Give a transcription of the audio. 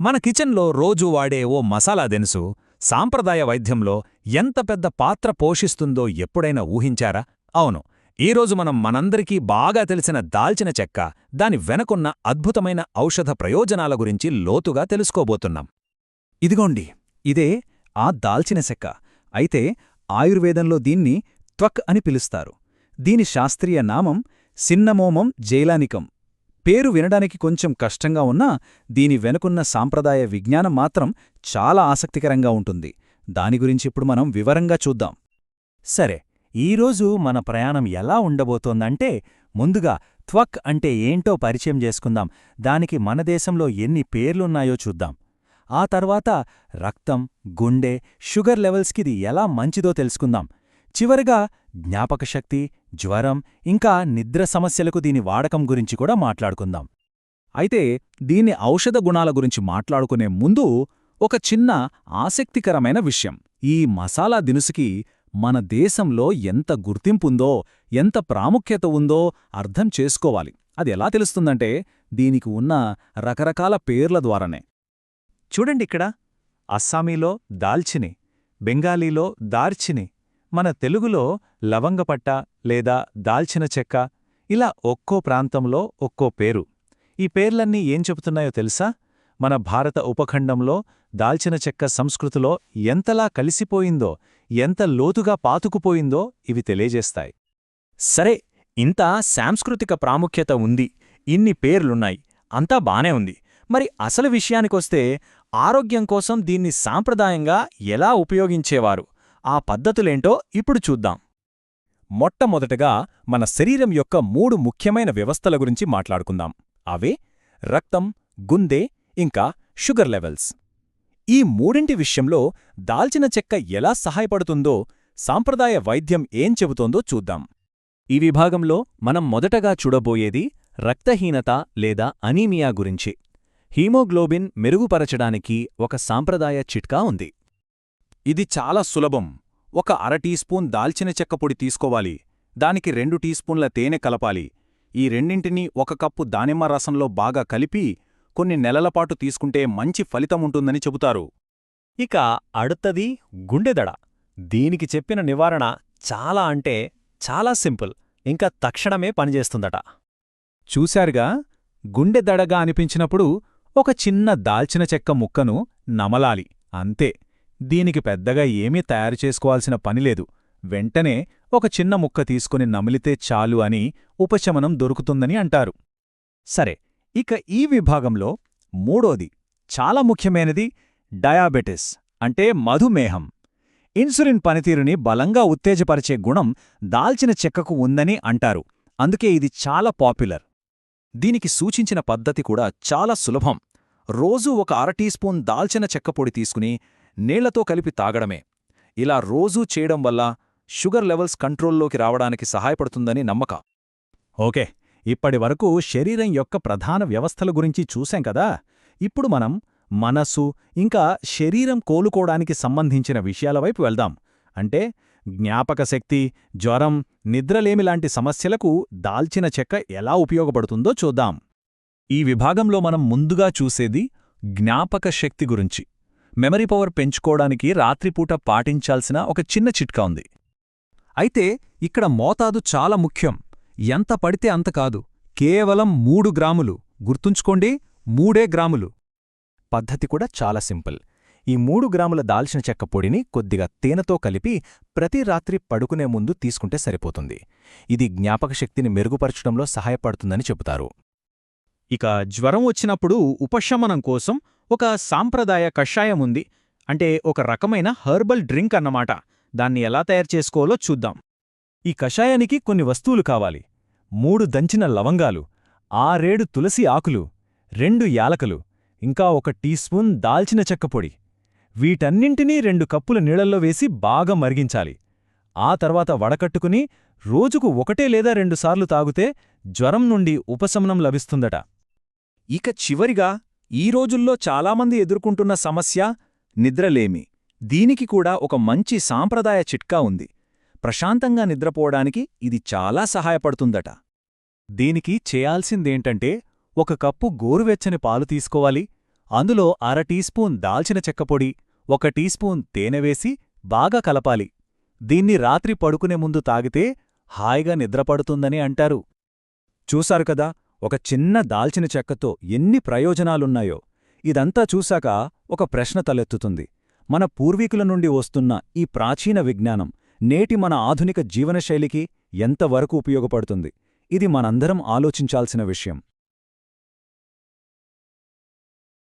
మన కిచెన్లో రోజూ వాడే ఓ మసాలా దినుసు సాంప్రదాయ వైద్యంలో ఎంత పెద్ద పాత్ర పోషిస్తుందో ఎప్పుడైనా ఊహించారా? అవును. ఈరోజు మనం మనందరికీ బాగా తెలిసిన దాల్చిన చెక్క దాని వెనకున్న అద్భుతమైన ఔషధ ప్రయోజనాల గురించి లోతుగా తెలుసుకోబోతున్నాం. ఇదిగోండి ఇదే ఆ దాల్చిన చెక్క. అయితే ఆయుర్వేదంలో దీన్ని త్వక్ అని పిలుస్తారు. దీని శాస్త్రీయ నామం సిన్నమోమం జైలానికం. పేరు వినడానికి కొంచెం కష్టంగా ఉన్నా దీని వెనుకున్న సాంప్రదాయ విజ్ఞానం మాత్రం చాలా ఆసక్తికరంగా ఉంటుంది. దాని గురించి ఇప్పుడు మనం వివరంగా చూద్దాం. సరే ఈరోజు మన ప్రయాణం ఎలా ఉండబోతోందంటే ముందుగా త్వక్ అంటే ఏంటో పరిచయం చేసుకుందాం. దానికి మన దేశంలో ఎన్ని పేర్లున్నాయో చూద్దాం. ఆ తర్వాత రక్తం గుండె షుగర్ లెవెల్స్కిది ఎలా మంచిదో తెలుసుకుందాం. చివరగా జ్ఞాపకశక్తి జ్వరం ఇంకా నిద్ర సమస్యలకు దీని వాడకం గురించి కూడా మాట్లాడుకుందాం. అయితే దీని ఔషధ గుణాల గురించి మాట్లాడుకునే ముందు ఒక చిన్న ఆసక్తికరమైన విషయం. ఈ మసాలా దినుసుకి మన దేశంలో ఎంత గుర్తింపుందో ఎంత ప్రాముఖ్యత ఉందో అర్థం చేసుకోవాలి. అది ఎలా తెలుస్తుందంటే దీనికి ఉన్న రకరకాల పేర్ల ద్వారానే. చూడండిక్కడ అస్సామీలో దాల్చిని బెంగాలీలో దార్చిని మన తెలుగులో లవంగపట్ట లేదా దాల్చిన చెక్క ఇలా ఒక్కో ప్రాంతంలో ఒక్కో పేరు. ఈ పేర్లన్నీ ఏం చెబుతున్నాయో తెలుసా? మన భారత ఉపఖండంలో దాల్చిన చెక్క సంస్కృతిలో ఎంతలా కలిసిపోయిందో ఎంత లోతుగా పాతుకుపోయిందో ఇవి తెలియజేస్తాయి. సరే ఇంత సాంస్కృతిక ప్రాముఖ్యత ఉంది ఇన్ని పేర్లున్నాయి అంతా బానే ఉంది. మరి అసలు విషయానికొస్తే ఆరోగ్యం కోసం దీన్ని సాంప్రదాయంగా ఎలా ఉపయోగించేవారు? ఆ పద్ధతులేంటో ఇప్పుడు చూద్దాం. మొట్టమొదటగా మన శరీరం యొక్క మూడు ముఖ్యమైన వ్యవస్థల గురించి మాట్లాడుకుందాం. అవే రక్తం గుందె ఇంకా షుగర్ లెవెల్స్. ఈ మూడింటి విషయంలో దాల్చిన చెక్క ఎలా సహాయపడుతుందో సాంప్రదాయ వైద్యం ఏం చెబుతోందో చూద్దాం. ఈ విభాగంలో మనం మొదటగా చూడబోయేది రక్తహీనత లేదా అనీమియా గురించి. హీమోగ్లోబిన్ మెరుగుపరచడానికి ఒక సాంప్రదాయ చిట్కా ఉంది. ఇది చాలా సులభం. ఒక అర టీ స్పూన్ దాల్చిన చెక్క పొడి తీసుకోవాలి. దానికి రెండు టీ స్పూన్ల తేనె కలపాలి. ఈ రెండింటినీ ఒక కప్పు దానిమ్మ రసంలో బాగా కలిపి కొన్ని నెలలపాటు తీసుకుంటే మంచి ఫలితముంటుందని చెబుతారు. ఇక అడుత్తది గుండెదడ. దీనికి చెప్పిన నివారణ చాలా అంటే చాలా సింపుల్. ఇంకా తక్షణమే పనిచేస్తుందట. చూశారుగా? గుండెదడగా అనిపించినప్పుడు ఒక చిన్న దాల్చిన చెక్క ముక్కను నమలాలి. అంతే. దీనికి పెద్దగా ఏమీ తయారు చేసుకోవాల్సిన పనిలేదు వెంటనే ఒక చిన్న ముక్క తీసుకుని నమిలితే చాలు అని ఉపశమనం దొరుకుతుందని అంటారు. సరే ఇక ఈ విభాగంలో మూడోది చాలా ముఖ్యమైనది డయాబెటిస్ అంటే మధుమేహం. ఇన్సులిన్ పనితీరుని బలంగా ఉత్తేజపరిచే గుణం దాల్చిన చెక్కకు ఉందని అంటారు. అందుకే ఇది చాలా పాపులర్. దీనికి సూచించిన పద్ధతి కూడా చాలా సులభం. రోజూ ఒక అర టీ స్పూన్ దాల్చిన చెక్కపొడి తీసుకుని నీళ్ళతో కలిపి తాగడమే. ఇలా రోజూ చేయడం వల్ల షుగర్ లెవెల్స్ కంట్రోల్లోకి రావడానికి సహాయపడుతుందని నమ్మక. ఓకే ఇప్పటి వరకు శరీరం యొక్క ప్రధాన వ్యవస్థల గురించి చూశాం కదా? ఇప్పుడు మనం మనస్సు ఇంకా శరీరం కోలుకోవడానికి సంబంధించిన విషయాల వైపు వెళ్దాం. అంటే జ్ఞాపకశక్తి జ్వరం నిద్రలేమిలాంటి సమస్యలకు దాల్చిన చెక్క ఎలా ఉపయోగపడుతుందో చూద్దాం. ఈ విభాగంలో మనం ముందుగా చూసేది జ్ఞాపక శక్తి గురించి. మెమరీ పవర్ పెంచుకోవడానికి రాత్రిపూట పాటించాల్సిన ఒక చిన్న చిట్కా ఉంది. అయితే ఇక్కడ మోతాదు చాలా ముఖ్యం. ఎంత పడితే అంత కాదు. కేవలం మూడు గ్రాములు. గుర్తుంచుకోండి మూడే గ్రాములు. పద్ధతి కూడా చాలా సింపుల్. ఈ మూడు గ్రాముల దాల్చిన చెక్క పొడిని కొద్దిగా తేనెతో కలిపి ప్రతి రాత్రి పడుకునే ముందు తీసుకుంటే సరిపోతుంది. ఇది జ్ఞాపకశక్తిని మెరుగుపరచడంలో సహాయపడుతుందని చెబుతారు. ఇక జ్వరం వచ్చినప్పుడు ఉపశమనం కోసం ఒక సాంప్రదాయ కషాయం ఉంది. అంటే ఒక రకమైన హర్బల్ డ్రింక్ అన్నమాట. దాన్ని ఎలా తయారు చేసుకోవాలో చూద్దాం. ఈ కషాయానికి కొన్ని వస్తువులు కావాలి. మూడు దంచిన లవంగాలు ఆరేడు తులసి ఆకులు రెండు యాలకలు ఇంకా ఒక టీ స్పూన్ దాల్చిన చెక్కపొడి వీటన్నింటినీ రెండు కప్పుల నీళ్ళల్లో వేసి బాగా మరిగించాలి. ఆ తర్వాత వడకట్టుకుని రోజుకు ఒకటే లేదా రెండుసార్లు తాగుతే జ్వరం నుండి ఉపశమనం లభిస్తుందట. ఇక చివరిగా ఈ రోజుల్లో చాలామంది ఎదుర్కొంటున్న సమస్య నిద్రలేమి. దీనికి కూడా ఒక మంచి సాంప్రదాయ చిట్కా ఉంది. ప్రశాంతంగా నిద్రపోవడానికి ఇది చాలా సహాయపడుతుందట. దీనికి చేయాల్సిందేంటంటే ఒక కప్పు గోరువెచ్చని పాలు తీసుకోవాలి. అందులో అర టీస్పూన్ దాల్చిన చెక్కపొడి ఒక టీస్పూన్ తేనెవేసి బాగా కలపాలి. దీన్ని రాత్రి పడుకునే ముందు తాగితే హాయిగా నిద్రపడుతుందని అంటారు. చూశారు కదా ఒక చిన్న దాల్చిన చెక్కతో ఎన్ని ప్రయోజనాలున్నాయో. ఇదంతా చూశాక ఒక ప్రశ్న తలెత్తుతుంది. మన పూర్వీకుల నుండి వస్తున్న ఈ ప్రాచీన విజ్ఞానం నేటి మన ఆధునిక జీవనశైలికి ఎంతవరకు ఉపయోగపడుతుంది? ఇది మనందరం ఆలోచించాల్సిన విషయం.